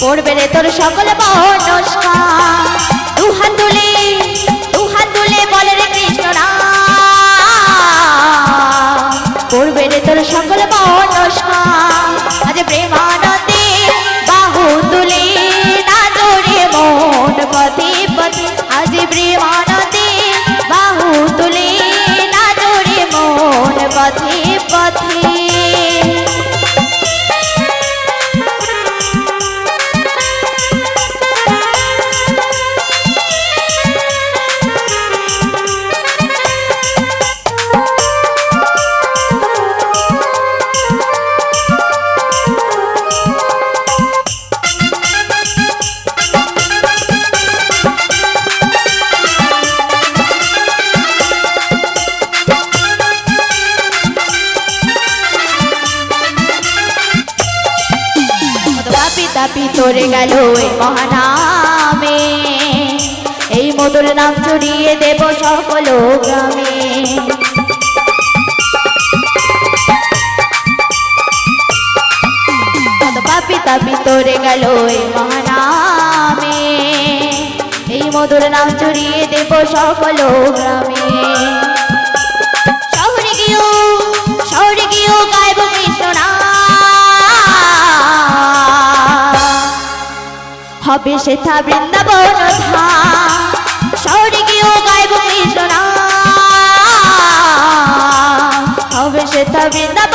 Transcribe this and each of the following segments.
তোর সকল বনস্কার দুহাত তুলে দুহাত তুলে বলে রে কৃষ্ণ করবে রে তোর সকল বনস্কার আজ প্রেমানন্দে বাহু তুলে নাচরে মন পথে পথে আজ প্রেমানন্দে বাহু তুলে নাচরে মন পথে পথে তাপি তোরে গেল এই মহানামে এই মধুর নাম ছড়িয়ে দেব সকল গ্রামে। কত পাপি তাপি তোরে গেল এই মহানামে এই মধুর নাম ছড়িয়ে দেব সকল গ্রামে। হবে সেথা বৃন্দাবন ধাম। শহরে গিয়েও কৃষ্ণ হবে সেথা বৃন্দাবন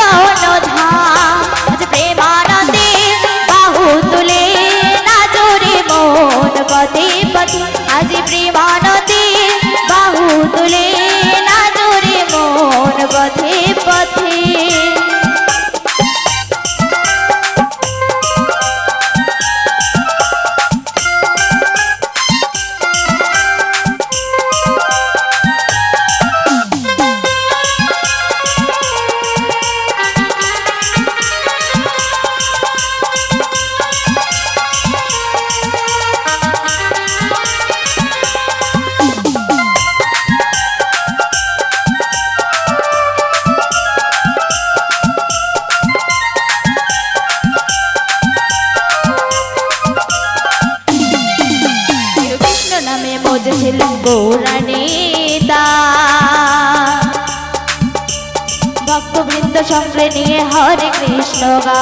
গৌরানীতা ভক্তবৃন্দ সঙ্গে নিয়ে হরে কৃষ্ণ গা।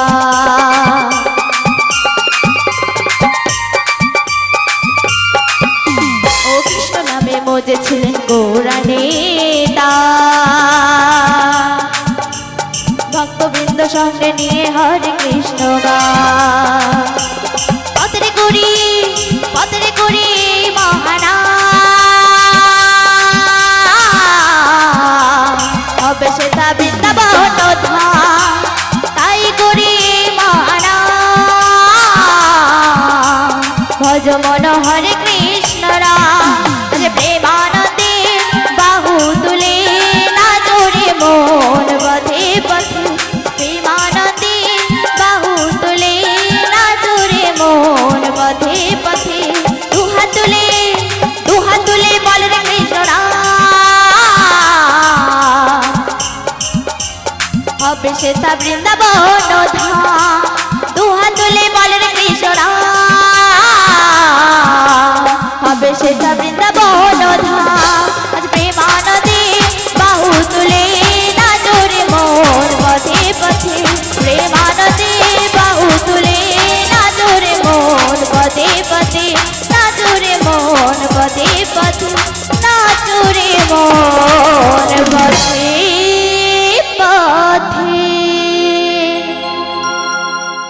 ভজ মন হরে কৃষ্ণ রাম প্রেমানন্দে বাহু তুলে নাচরে মন পথে পথে। প্রেমানন্দে বাহু তুলে নাচরে মন পথে পথে। দুহাত তুলে দুহাত তুলে বল কৃষ্ণ রাম হবে সেটা বৃন্দাবন ধাম। দুহাত তুলে বল রে কৃষ্ণ হবে সেটা বৃন্দাবন ধাম আজ প্রেমানদে বাহু তুলে নাচরে মোর পথে পথে প্রেমানদে বাহু তুলে নাচরে মোর পথে পথে নাচরে মন